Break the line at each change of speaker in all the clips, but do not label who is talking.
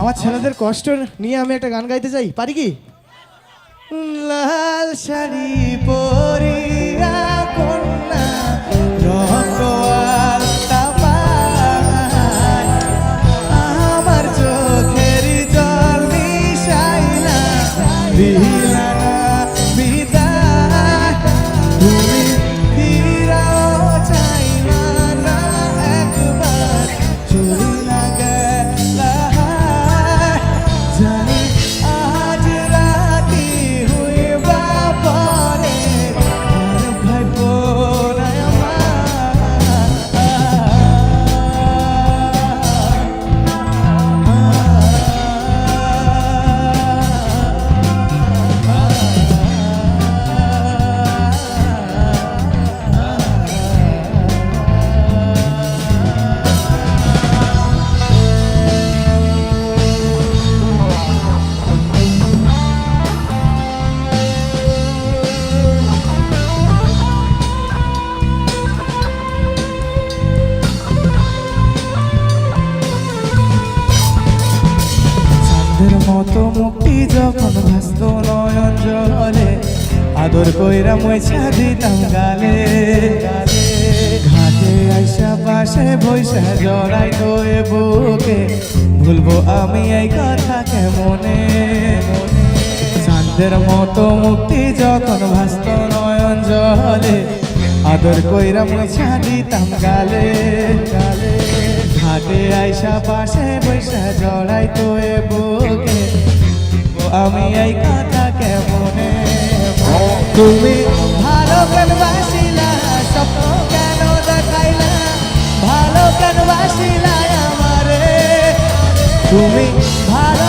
আমার ছেলেদের কষ্ট নিয়ে আমি একটা গান গাইতে চাই পারি কি? লাল শাড়ি পরিয়া যখন ভাসত নয়ন জলে আদর কইরা মইছা দিতাম গালে। ঘাটে আইসা পাশে বৈশা জড়াই তোয়ে বুকে। ভুলবো আমি এই কথা কেমনে? চাঁদের মতো মুক্তি যখন ভাসত নয়ন জলে আদর কইরা মইছা দিতাম গালে। গালে ঘাটে আইসা পাশে বৈশা জড়াই তোয়ে বুকে। আমি এই কথা কেমনে তুমি ভালো কেন বাসিলা? স্বপ্ন কেন দেখাইলা? ভালো কেন বাসিলা আমারে? তুমি ভালো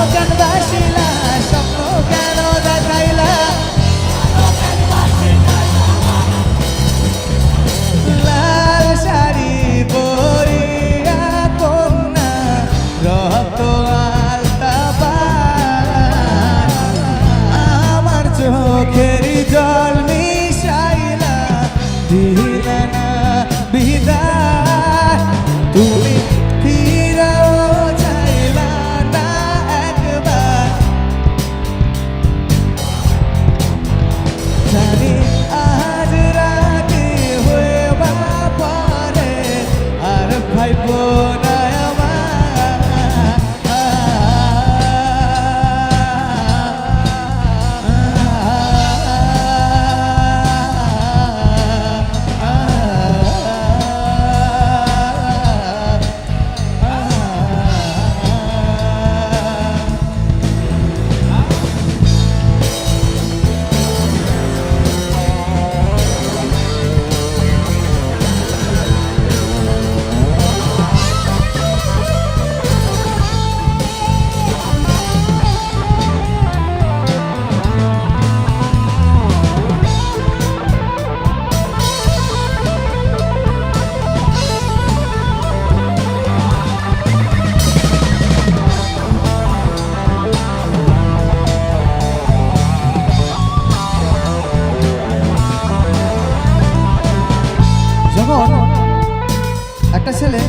ছেলে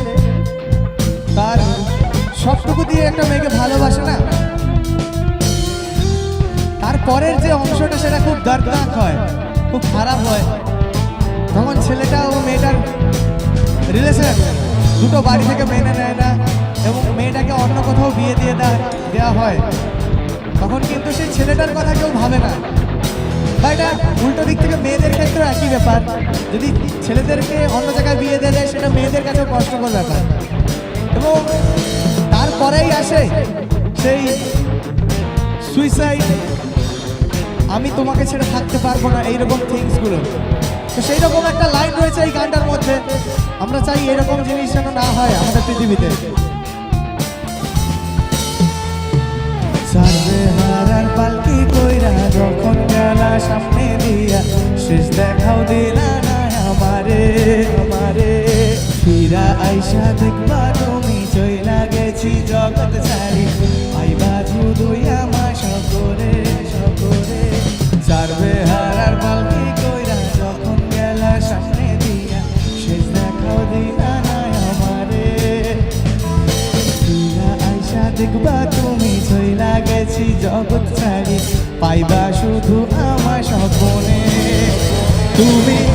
তার সবটুকু দিয়ে একটা মেয়েকে ভালোবাসে না? তারপরের যে অংশটা, সেটা খুব দর্দনাক হয়, খুব খারাপ হয়। তখন ছেলেটা ও মেয়েটার রিলেশন দুটো বাড়ি থেকে মেনে নেয় না এবং মেয়েটাকে অন্য কোথাও বিয়ে দিয়ে দেয় দেওয়া হয়। তখন কিন্তু সেই ছেলেটার কথা কেউ ভাবে না। বা এটা উল্টো দিক থেকে মেয়েদের ক্ষেত্রেও একই ব্যাপার। যদি ছেলেদেরকে অন্য জায়গায় বিয়ে দিয়ে দেয়, সেটা মেয়েদের কাছেও কষ্টকর ব্যাপার। এবং তারপরেই আসে সেই সুইসাইড আমি তোমাকে ছেড়ে থাকতে পারব না, এইরকম থিংসগুলো তো সেই রকম একটা লাইন রয়েছে এই গানটার মধ্যে। আমরা চাই এরকম জিনিস যেন না হয় আমাদের পৃথিবীতে। হারার পালকি কইরা গেলা সামনে দিয়া শেষ দেখাও দিলা না আমারে আমারে। ফিরা আইসা দেখবা তুমি চইলা গেছি জগৎ ছাড়ি। আইবা শুধুই আমার সকরে সকরে সারবে হারার পালকি কইরা যখন গেলা সামনে দিয়া, শেষ দেখাও দিলা না আমারে। ফিরা আইসা দেখবা তুমি চইলা গেছি জগৎ ছাড়ি। পাইবা শুধু তুমি